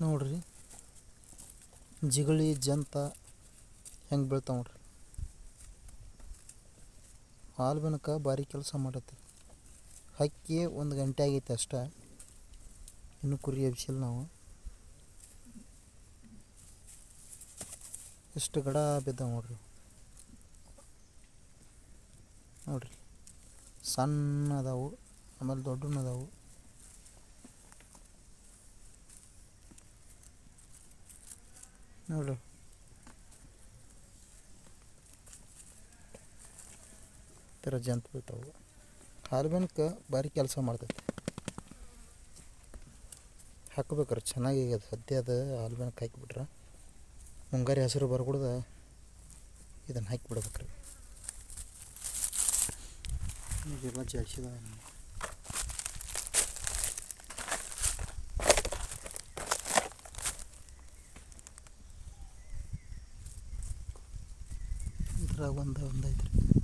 ನೋಡ್ರಿ. ಜಿಗಳಿ ಜಂತ ಹೆಂಗೆ ಬೀಳ್ತಾವ ನೋಡ್ರಿ. ಹಾಲು ಬೆನಕ ಭಾರಿ ಕೆಲಸ ಮಾಡತ್ತೆ. ಹಕ್ಕಿ ಒಂದು ಗಂಟೆ ಆಗೈತೆ ಅಷ್ಟೇ. ಇನ್ನು ಕುರಿ ಎಬ್ಸಿಲ್ಲ ನಾವು. ಎಷ್ಟು ಗಡ ಬಿದ್ದಾವೆ ನೋಡ್ರಿ. ನೋಡ್ರಿ. ಸಣ್ಣ ಅದಾವು, ಆಮೇಲೆ ದೊಡ್ಡನ ಅದಾವು. ನೋಡ್ರಿ. ಥರ ಜಂತು ಬೀಳ್ತಾವು ಹಾಲು ಭಾರಿ ಕೆಲಸ ಮಾಡ್ತೈತಿ. ಹಾಕ್ಬೇಕ್ರಿ, ಚೆನ್ನಾಗಿ ಅದು ಸದ್ಯ ಅದು ಹಾಲು ಹಾಕಿಬಿಟ್ರೆ. ಮುಂಗಾರಿ ಹಸಿರು ಬರ್ಕೊಡ್ದ ಇದನ್ನು ಹಾಕಿಬಿಡ್ಬೇಕ್ರಿ. ಈಗೆಲ್ಲ ಜಾಸ್ತಿದಾವ ಇದ್ರಾಗ ಒಂದು ಒಂದು ಐತ್ರಿ.